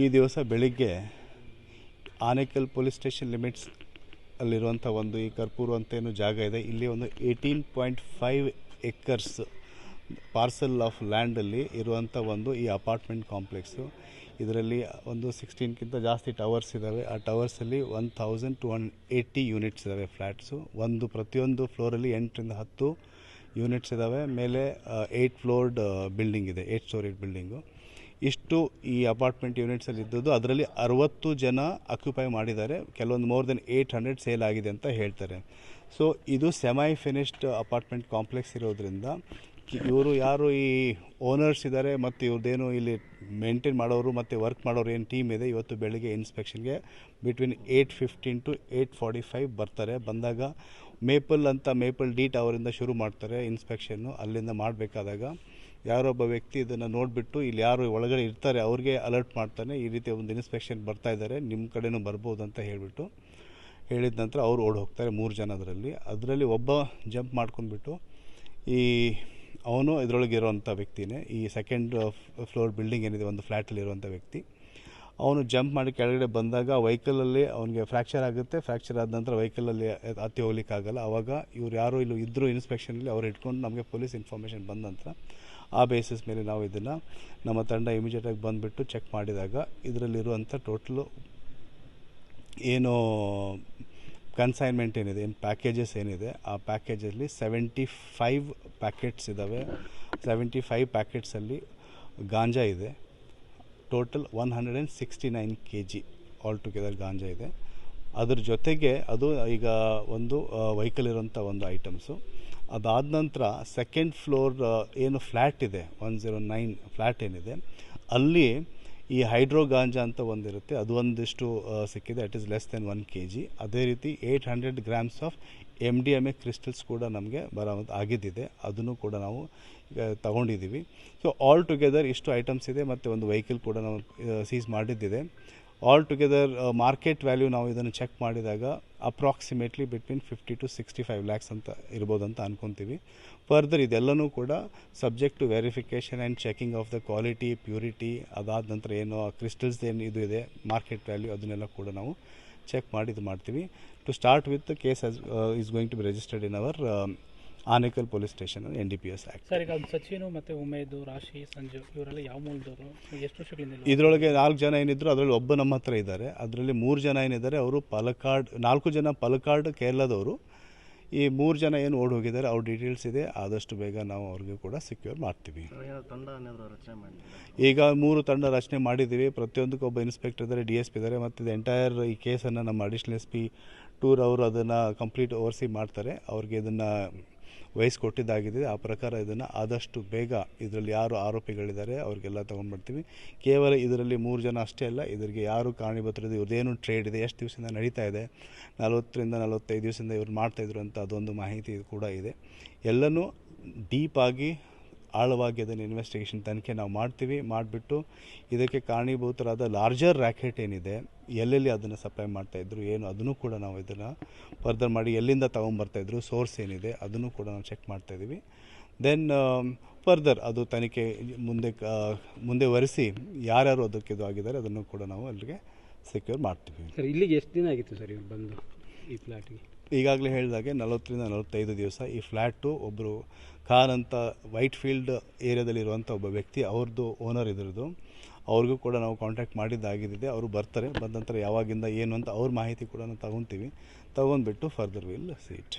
ಈ ದಿವಸ ಬೆಳಿಗ್ಗೆ ಆನೇಕಲ್ ಪೊಲೀಸ್ ಸ್ಟೇಷನ್ ಲಿಮಿಟ್ಸ್ ಅಲ್ಲಿರುವಂಥ ಒಂದು ಈ ಕರ್ಪೂರು ಅಂತ ಏನು ಜಾಗ ಇದೆ. ಇಲ್ಲಿ ಒಂದು eighteen point five acres parcel of ಲ್ಯಾಂಡಲ್ಲಿ ಇರುವಂಥ ಒಂದು ಈ ಅಪಾರ್ಟ್ಮೆಂಟ್ ಕಾಂಪ್ಲೆಕ್ಸು ಇದರಲ್ಲಿ ಒಂದು ಸಿಕ್ಸ್ಟೀನ್ಗಿಂತ ಜಾಸ್ತಿ ಟವರ್ಸ್ ಇದ್ದಾವೆ ಆ ಟವರ್ಸಲ್ಲಿ one thousand two hundred eighty units ಇದ್ದಾವೆ ಫ್ಲ್ಯಾಟ್ಸು ಒಂದು ಪ್ರತಿಯೊಂದು ಫ್ಲೋರಲ್ಲಿ ಎಂಟರಿಂದ ಹತ್ತು ಯೂನಿಟ್ಸ್ ಇದ್ದಾವೆ ಮೇಲೆ ಏಯ್ಟ್ ಫ್ಲೋರ್ಡ್ ಬಿಲ್ಡಿಂಗ್ ಇದೆ. ಏಯ್ಟ್ ಸ್ಟೋರಿಡ್ ಬಿಲ್ಡಿಂಗು ಇಷ್ಟು ಈ ಅಪಾರ್ಟ್ಮೆಂಟ್ ಯೂನಿಟ್ಸಲ್ಲಿ ಇದ್ದದ್ದು, ಅದರಲ್ಲಿ ಅರವತ್ತು ಜನ ಅಕ್ಯುಪೈ ಮಾಡಿದ್ದಾರೆ. ಕೆಲವೊಂದು more than eight hundred sale ಆಗಿದೆ ಅಂತ ಹೇಳ್ತಾರೆ. ಸೊ ಇದು ಸೆಮೈ ಫಿನಿಶ್ಡ್ ಅಪಾರ್ಟ್ಮೆಂಟ್ ಕಾಂಪ್ಲೆಕ್ಸ್ ಇರೋದ್ರಿಂದ, ಇವರು ಯಾರು ಈ ಓನರ್ಸ್ ಇದ್ದಾರೆ, ಮತ್ತು ಇವ್ರದ್ದೇನು ಇಲ್ಲಿ ಮೇಂಟೈನ್ ಮಾಡೋರು, ಮತ್ತು ವರ್ಕ್ ಮಾಡೋರು ಏನು ಟೀಮ್ ಇದೆ, ಇವತ್ತು ಬೆಳಿಗ್ಗೆ ಇನ್ಸ್ಪೆಕ್ಷನ್ಗೆ between eight fifteen to eight forty five ಬರ್ತಾರೆ. ಬಂದಾಗ ಮೇಪಲ್ ಅಂತ ಮೇಪಲ್ ಡೀಟ್ ಅವರಿಂದ ಶುರು ಮಾಡ್ತಾರೆ ಇನ್ಸ್ಪೆಕ್ಷನ್ನು ಅಲ್ಲಿಂದ ಮಾಡಬೇಕಾದಾಗ ಯಾರೊಬ್ಬ ವ್ಯಕ್ತಿ ಇದನ್ನು ನೋಡಿಬಿಟ್ಟು ಇಲ್ಲಿ ಯಾರು ಒಳಗಡೆ ಇರ್ತಾರೆ, ಅವ್ರಿಗೆ ಅಲರ್ಟ್ ಮಾಡ್ತಾನೆ, ಈ ರೀತಿ ಒಂದು ಇನ್ಸ್ಪೆಕ್ಷನ್ ಬರ್ತಾ ಇದ್ದಾರೆ ನಿಮ್ಮ ಕಡೆನೂ ಬರ್ಬೋದು ಅಂತ ಹೇಳಿಬಿಟ್ಟು ಹೇಳಿದ ನಂತರ ಅವ್ರು ಓಡಿ ಹೋಗ್ತಾರೆ ಮೂರು ಜನ ಅದರಲ್ಲಿ. ಅದರಲ್ಲಿ ಒಬ್ಬ ಜಂಪ್ ಮಾಡ್ಕೊಂಡ್ಬಿಟ್ಟು ಈ ಅವನು ಇದರೊಳಗೆ ಇರೋವಂಥ ವ್ಯಕ್ತಿನೇ, ಈ ಸೆಕೆಂಡ್ ಫ್ಲೋರ್ ಬಿಲ್ಡಿಂಗ್ ಏನಿದೆ, ಒಂದು ಫ್ಲ್ಯಾಟಲ್ಲಿ ಇರುವಂಥ ವ್ಯಕ್ತಿ. ಅವನು ಜಂಪ್ ಮಾಡಿ ಕೆಳಗಡೆ ಬಂದಾಗ ವೆಹಿಕಲಲ್ಲಿ ಅವನಿಗೆ ಫ್ರ್ಯಾಕ್ಚರ್ ಆಗುತ್ತೆ. ಫ್ರ್ಯಾಕ್ಚರ್ ಆದ ನಂತರ ವೆಹಿಕಲಲ್ಲಿ ಹತ್ತಿ ಹೋಗ್ಲಿಕ್ಕಾಗಲ್ಲ. ಆವಾಗ ಇವ್ರು ಯಾರು ಇಲ್ಲಿ ಇದ್ದರು ಇನ್ಸ್ಪೆಕ್ಷನಲ್ಲಿ ಅವ್ರು ಇಟ್ಕೊಂಡು ನಮಗೆ ಪೊಲೀಸ್ ಇನ್ಫಾರ್ಮೇಷನ್ ಬಂದ ನಂತರ ಆ ಬೇಸಿಸ್ ಮೇಲೆ ನಾವು ಇದನ್ನು ನಮ್ಮ ತಂಡ ಇಮಿಡಿಯೇಟಾಗಿ ಬಂದುಬಿಟ್ಟು ಚೆಕ್ ಮಾಡಿದಾಗ ಇದರಲ್ಲಿರುವಂಥ ಟೋಟಲು ಏನು ಕನ್ಸೈನ್ಮೆಂಟ್ ಏನಿದೆ, ಏನು ಪ್ಯಾಕೇಜಸ್ ಏನಿದೆ, ಆ ಪ್ಯಾಕೇಜಲ್ಲಿ ಸೆವೆಂಟಿ ಫೈವ್ ಪ್ಯಾಕೆಟ್ಸ್ ಇದ್ದಾವೆ. ಸೆವೆಂಟಿ ಫೈವ್ ಪ್ಯಾಕೆಟ್ಸಲ್ಲಿ ಗಾಂಜಾ ಇದೆ. Total one hundred and sixty nine K G all together ganja ಇದೆ. ಅದ್ರ ಜೊತೆಗೆ ಅದು ಈಗ ಒಂದು ವೆಹಿಕಲ್ ಇರೋಂಥ ಒಂದು ಐಟಮ್ಸು ಅದಾದ ನಂತರ ಸೆಕೆಂಡ್ ಫ್ಲೋರ್ ಏನು ಫ್ಲ್ಯಾಟ್ ಇದೆ ಒನ್ ಝೀರೋ ನೈನ್ ಫ್ಲ್ಯಾಟ್ ಏನಿದೆ. ಅಲ್ಲಿ ಈ ಹೈಡ್ರೋ ಗಾಂಜಾ ಅಂತ ಒಂದಿರುತ್ತೆ, ಅದು ಒಂದಿಷ್ಟು ಸಿಕ್ಕಿದೆ. It is less than one K G ಅದೇ ರೀತಿ eight hundred grams of M D M A crystals ಕೂಡ ನಮಗೆ ಬರೋ ಆಗಿದ್ದಿದೆ. ಅದನ್ನು ಕೂಡ ನಾವು ತಗೊಂಡಿದ್ದೀವಿ. ಸೊ ಆಲ್ ಟುಗೆದರ್ ಇಷ್ಟು ಐಟಮ್ಸ್ ಇದೆ. ಮತ್ತು ಒಂದು ವೆಹಿಕಲ್ ಕೂಡ ನಾವು ಸೀಸ್ ಮಾಡಿದ್ದಿದೆ. ಆಲ್ ಟುಗೆದರ್ ಮಾರ್ಕೆಟ್ ವ್ಯಾಲ್ಯೂ ನಾವು ಇದನ್ನು ಚೆಕ್ ಮಾಡಿದಾಗ approximately between fifty to sixty five lakhs ಅಂತ ಇರ್ಬೋದು ಅಂತ ಅನ್ಕೊತೀವಿ. ಫರ್ದರ್ ಇದೆಲ್ಲನೂ ಕೂಡ subject to verification and checking of the quality purity ಅದಾದ ನಂತರ ಏನು ಕ್ರಿಸ್ಟಲ್ಸ್ ಏನು ಇದು ಇದೆ ಮಾರ್ಕೆಟ್ ವ್ಯಾಲ್ಯೂ ಅದನ್ನೆಲ್ಲ ಕೂಡ ನಾವು ಚೆಕ್ ಮಾಡಿ ಇದು ಮಾಡ್ತೀವಿ. To start with case is going to be registered in our Anekal police station N D P S act sir ಈಗ ಸಚಿನ್ ಮತ್ತು ಉಮೇದು ರಾಶಿ ಸಂಜು ಇವರೆಲ್ಲ ಯಾವ ಮೂಲದವರು? ಎಷ್ಟು ವರ್ಷಗಳಿಂದ ಇದರೊಳಗೆ ನಾಲ್ಕು ಜನ ಏನಿದ್ರು ಅದರಲ್ಲಿ ಒಬ್ಬ ನಮ್ಮ ಹತ್ರ ಇದ್ದಾರೆ. ಅದರಲ್ಲಿ ಮೂರು ಜನ ಏನಿದ್ದಾರೆ ಅವರು ಪಲಕಾಡ್ ನಾಲ್ಕು ಜನ ಪಲಕಾಡ್ ಕೇರಳದವರು. ಈ ಮೂರು ಜನ ಏನು ಓಡಿ ಹೋಗಿದ್ದಾರೆ ಅವ್ರ ಡೀಟೇಲ್ಸ್ ಇದೆ. ಆದಷ್ಟು ಬೇಗ ನಾವು ಅವ್ರಿಗೆ ಕೂಡ ಸಿಕ್ಯೂರ್ ಮಾಡ್ತೀವಿ. ತಂಡ ರಚನೆ ಮಾಡಿ ಈಗ ಮೂರು ತಂಡ ರಚನೆ ಮಾಡಿದ್ದೀವಿ. ಪ್ರತಿಯೊಂದಕ್ಕೂ ಒಬ್ಬ ಇನ್ಸ್ಪೆಕ್ಟರ್ ಇದ್ದಾರೆ ಡಿ ಎಸ್ ಪಿ ಇದ್ದಾರೆ. ಮತ್ತು ಇದು ಎಂಟೈರ್ ಈ ಕೇಸನ್ನು ನಮ್ಮ ಅಡಿಷ್ನಲ್ ಎಸ್ ಪಿ ಟೂರ್ ಅವರು ಅದನ್ನು ಕಂಪ್ಲೀಟ್ ಓವರ್ಸಿ ಮಾಡ್ತಾರೆ. ಅವ್ರಿಗೆ ಇದನ್ನು ವಹಿಸ್ಕೊಟ್ಟಿದ್ದಾಗಿದೆ. ಆ ಪ್ರಕಾರ ಇದನ್ನು ಆದಷ್ಟು ಬೇಗ ಇದರಲ್ಲಿ ಯಾರು ಆರೋಪಿಗಳಿದ್ದಾರೆ ಅವ್ರಿಗೆಲ್ಲ ತೊಗೊಂಡ್ಬಿಡ್ತೀವಿ ಕೇವಲ ಇದರಲ್ಲಿ ಮೂರು ಜನ ಅಷ್ಟೇ ಅಲ್ಲ, ಇದರಿಗೆ ಯಾರು ಕಾರಣೀಭೂತರಿದೆ ಇವ್ರದ್ದೇನು ಟ್ರೇಡ್ ಇದೆ, ಎಷ್ಟು ದಿವಸದಿಂದ ನಡೀತಾ ಇದೆ, ನಲವತ್ತರಿಂದ ನಲವತ್ತೈದು ದಿವಸದಿಂದ ಇವ್ರು ಮಾಡ್ತಾಯಿದ್ರು ಅಂತ ಅದೊಂದು ಮಾಹಿತಿ ಕೂಡ ಇದೆ. ಎಲ್ಲನೂ ಡೀಪಾಗಿ ಆಳವಾಗಿ ಅದನ್ನು ಇನ್ವೆಸ್ಟಿಗೇಷನ್ ತನಿಖೆ ನಾವು ಮಾಡ್ತೀವಿ. ಮಾಡಿಬಿಟ್ಟು ಇದಕ್ಕೆ ಕಾರಣೀಭೂತರಾದ ಲಾರ್ಜರ್ ರ್ಯಾಕೆಟ್ ಏನಿದೆ, ಎಲ್ಲೆಲ್ಲಿ ಅದನ್ನು ಸಪ್ಲೈ ಮಾಡ್ತಾಯಿದ್ರು ಏನು, ಅದನ್ನು ಕೂಡ ನಾವು ಇದನ್ನು ಫರ್ದರ್ ಮಾಡಿ ಎಲ್ಲಿಂದ ತೊಗೊಂಬರ್ತಾಯಿದ್ರು ಸೋರ್ಸ್ ಏನಿದೆ, ಅದನ್ನು ಕೂಡ ನಾವು ಚೆಕ್ ಮಾಡ್ತಾಯಿದ್ದೀವಿ ದೆನ್ ಫರ್ದರ್ ಅದು ತನಿಖೆ ಮುಂದೆ ಮುಂದೆ ಒರೆಸಿ ಯಾರ್ಯಾರು ಅದಕ್ಕೆ ಇದು ಆಗಿದ್ದಾರೆ, ಅದನ್ನು ಕೂಡ ನಾವು ಅಲ್ಲಿಗೆ ಸೆಕ್ಯೂರ್ ಮಾಡ್ತೀವಿ. ಸರ್, ಇಲ್ಲಿಗೆ ಎಷ್ಟು ದಿನ ಆಗಿತ್ತು ಸರ್ ಇವ್ರು ಬಂದು ಈ ಫ್ಲ್ಯಾಟಿಗೆ ಈಗಾಗಲೇ ಹೇಳಿದಾಗೆ ನಲವತ್ತರಿಂದ ನಲವತ್ತೈದು ದಿವಸ ಈ ಫ್ಲ್ಯಾಟು ಒಬ್ಬರು ಖಾನ್ ಅಂತ ವೈಟ್ ಫೀಲ್ಡ್ ಏರಿಯಾದಲ್ಲಿರುವಂಥ ಒಬ್ಬ ವ್ಯಕ್ತಿ, ಅವ್ರದ್ದು ಓನರ್ ಇದ್ರದ್ದು. ಅವ್ರಿಗೂ ಕೂಡ ನಾವು ಕಾಂಟ್ಯಾಕ್ಟ್ ಮಾಡಿದ್ದಾಗಿದೆ ಅವರು ಬರ್ತಾರೆ, ಬಂದ ನಂತರ ಯಾವಾಗಿಂದ ಏನು ಅಂತ ಅವ್ರ ಮಾಹಿತಿ ಕೂಡ ನಾವು ತಗೊತೀವಿ. ತಗೊಂಡ್ಬಿಟ್ಟು ಫರ್ದರ್ ವಿಲ್ ಸೀಟ್